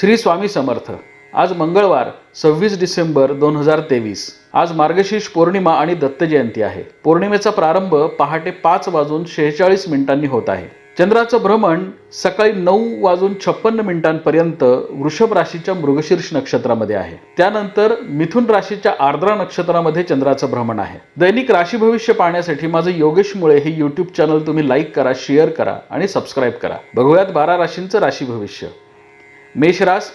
श्री स्वामी समर्थ. आज मंगळवार सव्वीस डिसेंबर दोन हजार तेवीस. आज मार्गशीर्ष पौर्णिमा आणि दत्त जयंती आहे. पौर्णिमेचा प्रारंभ पहाटे पाच वाजून शेहेचाळीस मिनिटांनी होत आहे. चंद्राचं भ्रमण सकाळी नऊ वाजून छप्पन्न मिनिटांपर्यंत वृषभ राशीच्या मृगशीर्ष नक्षत्रामध्ये आहे. त्यानंतर मिथुन राशीच्या आर्द्रा नक्षत्रामध्ये चंद्राचं भ्रमण आहे. दैनिक राशी भविष्य पाहण्यासाठी माझं योगेश मुळे हे युट्यूब चॅनल तुम्ही लाईक करा शेअर करा आणि सबस्क्राईब करा. बघूयात बारा राशींचं राशी भविष्य. मेषरास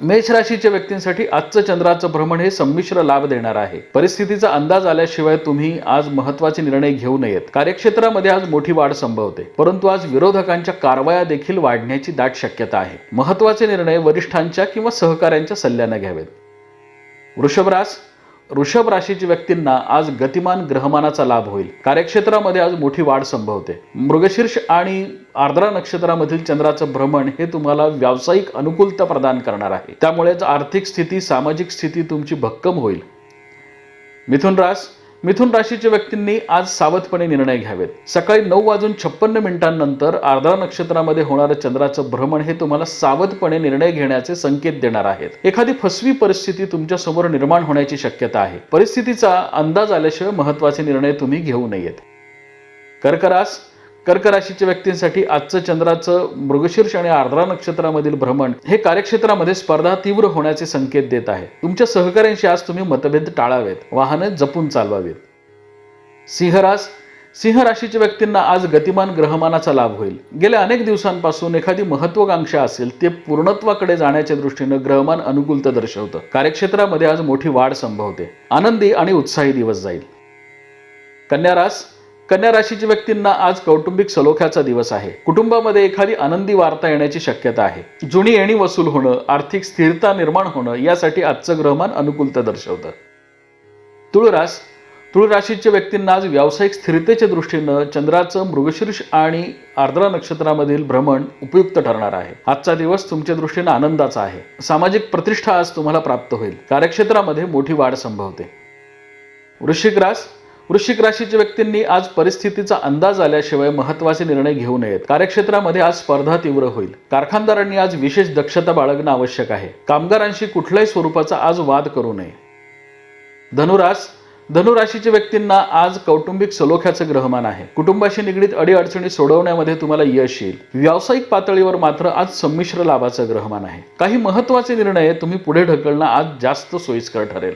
मेष राशीच्या व्यक्तींसाठी आजचं चंद्राचं भ्रमण हे संमिश्र लाभ देणार आहे. परिस्थितीचा अंदाज आल्याशिवाय तुम्ही आज महत्त्वाचे निर्णय घेऊ नयेत. कार्यक्षेत्रामध्ये आज मोठी वाढ संभवते. परंतु आज विरोधकांच्या कारवाया देखील वाढण्याची दाट शक्यता आहे. महत्त्वाचे निर्णय वरिष्ठांच्या किंवा सहकाऱ्यांच्या सल्ल्याने घ्यावेत. वृषभरास वृषभ राशीची व्यक्तींना आज गतिमान ग्रहमानाचा लाभ होईल. कार्यक्षेत्रामध्ये आज मोठी वाढ संभवते. मृगशीर्ष आणि आर्द्रा नक्षत्रामधील चंद्राचं भ्रमण हे तुम्हाला व्यावसायिक अनुकूलता प्रदान करणार आहे. त्यामुळेच आर्थिक स्थिती सामाजिक स्थिती तुमची भक्कम होईल. मिथुन रास मिथुन राशीच्या व्यक्तींनी आज सावधपणे निर्णय घ्यावेत. सकाळी नऊ वाजून छप्पन्न मिनिटांनंतर आर्द्रा नक्षत्रामध्ये होणारं चंद्राचं भ्रमण हे तुम्हाला सावधपणे निर्णय घेण्याचे संकेत देणार आहेत. एखादी फसवी परिस्थिती तुमच्यासमोर निर्माण होण्याची शक्यता आहे. परिस्थितीचा अंदाज आल्याशिवाय महत्त्वाचे निर्णय तुम्ही घेऊ नयेत. कर्करास कर्क राशीच्या व्यक्तींसाठी आजचं चंद्राचं मृगशीर्ष आणि आर्द्रा नक्षत्रामधील भ्रमण हे कार्यक्षेत्रामध्ये स्पर्धा तीव्र होण्याचे संकेत देत आहे. तुमच्या सहकाऱ्यांशी आज तुम्ही मतभेद टाळावेत वाहने जपून चालवावेत. सिंहरास सिंह राशीच्या व्यक्तींना आज गतिमान ग्रहमानाचा लाभ होईल. गेल्या अनेक दिवसांपासून एखादी महत्वाकांक्षा असेल ते पूर्णत्वाकडे जाण्याच्या दृष्टीनं ग्रहमान अनुकूलता दर्शवतं. कार्यक्षेत्रामध्ये आज मोठी वाढ संभवते. आनंदी आणि उत्साही दिवस जाईल. कन्या रास कन्या राशीच्या व्यक्तींना आज कौटुंबिक सलोख्याचा दिवस आहे. कुटुंबामध्ये एखादी आनंदी वार्ता येण्याची शक्यता आहे. जुनी येणी वसूल होणं आर्थिक स्थिरता निर्माण होणं यासाठी आजचं ग्रहमान अनुकूलता दर्शवतं. तुळरास तुळ राशीच्या व्यक्तींना आज व्यावसायिक स्थिरतेच्या दृष्टीनं चंद्राचं मृगशीर्ष आणि आर्द्रा नक्षत्रामधील भ्रमण उपयुक्त ठरणार आहे. आजचा दिवस तुमच्या दृष्टीनं आनंदाचा आहे. सामाजिक प्रतिष्ठा आज तुम्हाला प्राप्त होईल. कार्यक्षेत्रामध्ये मोठी वाढ संभवते. वृश्चिक रास वृश्चिक राशीच्या व्यक्तींनी आज परिस्थितीचा अंदाज आल्याशिवाय महत्त्वाचे निर्णय घेऊ नयेत. कार्यक्षेत्रामध्ये आज स्पर्धा तीव्र होईल. कारखानदारांनी आज विशेष दक्षता बाळगणं आवश्यक आहे. कामगारांशी कुठल्याही स्वरूपाचा आज वाद करू नये. धनुरास धनुराशीच्या व्यक्तींना आज कौटुंबिक सलोख्याचं ग्रहमान आहे. कुटुंबाशी निगडीत अडीअडचणी सोडवण्यामध्ये तुम्हाला यश येईल. व्यावसायिक पातळीवर मात्र आज संमिश्र लाभाचं ग्रहमान आहे. काही महत्त्वाचे निर्णय तुम्ही पुढे ढकलणं आज जास्त सोयीस्कर ठरेल.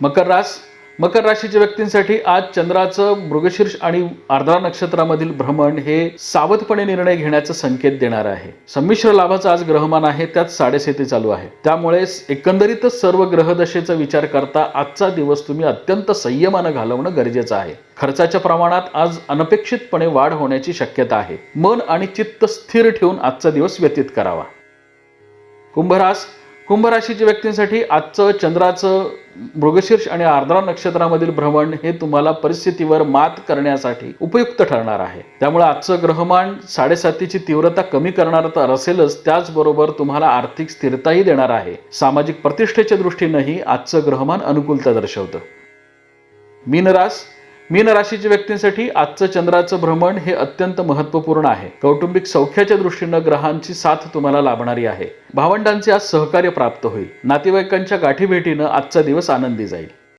मकर रास मकर राशीच्या व्यक्तींसाठी आज चंद्राचं मृगशीर्ष आणि आर्द्रा नक्षत्रामधील भ्रमण हे सावधपणे निर्णय घेण्याचा संकेत देणार आहे. संमिश्र लाभाचं आज ग्रहमान आहे त्यात साडेसेती चालू आहे. त्यामुळे एकंदरीतच सर्व ग्रहदशेचा विचार करता आजचा दिवस तुम्ही अत्यंत संयमानं घालवणं गरजेचं आहे. खर्चाच्या प्रमाणात आज अनपेक्षितपणे वाढ होण्याची शक्यता आहे. मन आणि चित्त स्थिर ठेवून आजचा दिवस व्यतीत करावा. कुंभरास कुंभराशीच्या व्यक्तींसाठी आजचं चंद्राचं मृगशीर्ष आणि आर्द्रा नक्षत्रामधील भ्रमण हे तुम्हाला परिस्थितीवर मात करण्यासाठी उपयुक्त ठरणार आहे. त्यामुळे आजचं ग्रहमान साडेसातीची तीव्रता कमी करणार तर असेलच त्याचबरोबर तुम्हाला आर्थिक स्थिरताही देणार आहे. सामाजिक प्रतिष्ठेच्या दृष्टीनंही आजचं ग्रहमान अनुकूलता दर्शवतं. मीनरास मीन राशीच्या व्यक्तींसाठी आजचं चंद्राचं भ्रमण हे अत्यंत महत्त्वपूर्ण आहे. कौटुंबिक सौख्याच्या दृष्टीनं ग्रहांची साथ तुम्हाला लाभणारी आहे. भावंडांचे आज सहकार्य प्राप्त होईल. नातेवाईकांच्या गाठीभेटीनं आजचा दिवस आनंदी जाईल.